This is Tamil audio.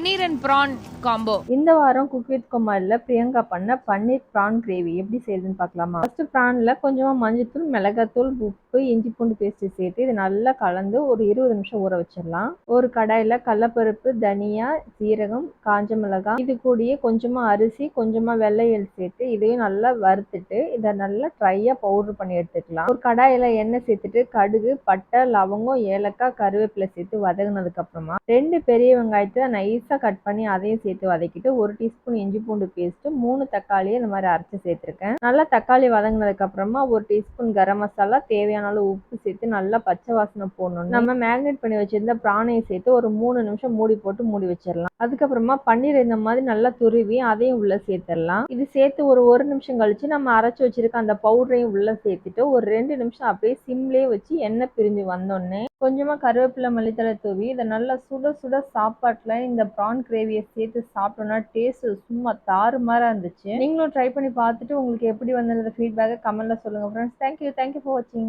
பன்னீர் அண்ட் ப்ரான் காம்போ இந்த வாரம் குக் வித் குமாரில் பிரியங்கா பண்ண பன்னீர் ப்ரான் கிரேவி எப்படி செய்யுதுன்னு பார்க்கலாமா? ஃபர்ஸ்ட் ப்ரானில் கொஞ்சமாக மஞ்சத்தூள் மிளகாத்தூள் உப்பு இஞ்சி பூண்டு பேஸ்ட் சேர்த்து இது நல்லா கலந்து ஒரு இருபது நிமிஷம் ஊற வச்சிடலாம். ஒரு கடாயில் கடலப்பருப்பு தனியா சீரகம் காஞ்ச மிளகாய் இது கூடயே கொஞ்சமாக அரிசி கொஞ்சமாக வெள்ளையல் சேர்த்து இதையும் நல்லா வறுத்துட்டு இதை நல்லா ட்ரையாக பவுடர் பண்ணி எடுத்துக்கலாம். ஒரு கடாயில் எண்ணெய் சேர்த்துட்டு கடுகு பட்டை லவங்கம் ஏலக்காய் கருவேப்பிலை சேர்த்து வதங்கினதுக்கு அப்புறமா ரெண்டு பெரிய வெங்காயத்தை நைஸாக கட் பண்ணி அதையும் சேர்த்து சேர்த்து வதக்கிட்டு ஒரு டீஸ்பூன் இஞ்சி பூண்டு பேஸ்ட்டு மூணு தக்காளியை இந்த மாதிரி அரைச்சி சேர்த்துருக்கேன். நல்லா தக்காளி வதங்கினதுக்கப்புறமா ஒரு டீஸ்பூன் கரம் மசாலா தேவையான அளவு உப்பு சேர்த்து நல்லா பச்சை வாசனை போடணும் நம்ம மேக்னேட் பண்ணி வச்சிருந்த பிராணையை சேர்த்து ஒரு மூணு நிமிஷம் மூடி போட்டு மூடி வச்சிடலாம் அதுக்கப்புறமா பன்னீர் இந்த மாதிரி நல்லா துருவி அதையும் உள்ளே சேர்த்துடலாம். இது சேர்த்து ஒரு ஒரு நிமிஷம் கழித்து நம்ம அரைச்சி வச்சுருக்க அந்த பவுடரையும் உள்ளே சேர்த்துட்டு ஒரு ரெண்டு நிமிஷம் அப்படியே சிம்லேயே வச்சு எண்ணெய் பிரிஞ்சு வந்தோடனே கொஞ்சமாக கருவேப்பிலை மல்லித்தலை தூவி இதை நல்லா சுட சுட சாப்பாட்டில் இந்த ப்ரான் கிரேவியை சேர்த்து சாப்பிட்டோம்னா டேஸ்ட் சும்மா தாறுமாறாக இருந்துச்சு. நீங்களும் ட்ரை பண்ணி பார்த்துட்டு உங்களுக்கு எப்படி வந்தது ஃபீட்பேக்கை கமெண்ட்ல சொல்லுங்க ஃப்ரெண்ட்ஸ் தேங்க்யூ தேங்க்யூ ஃபார் வாட்சிங்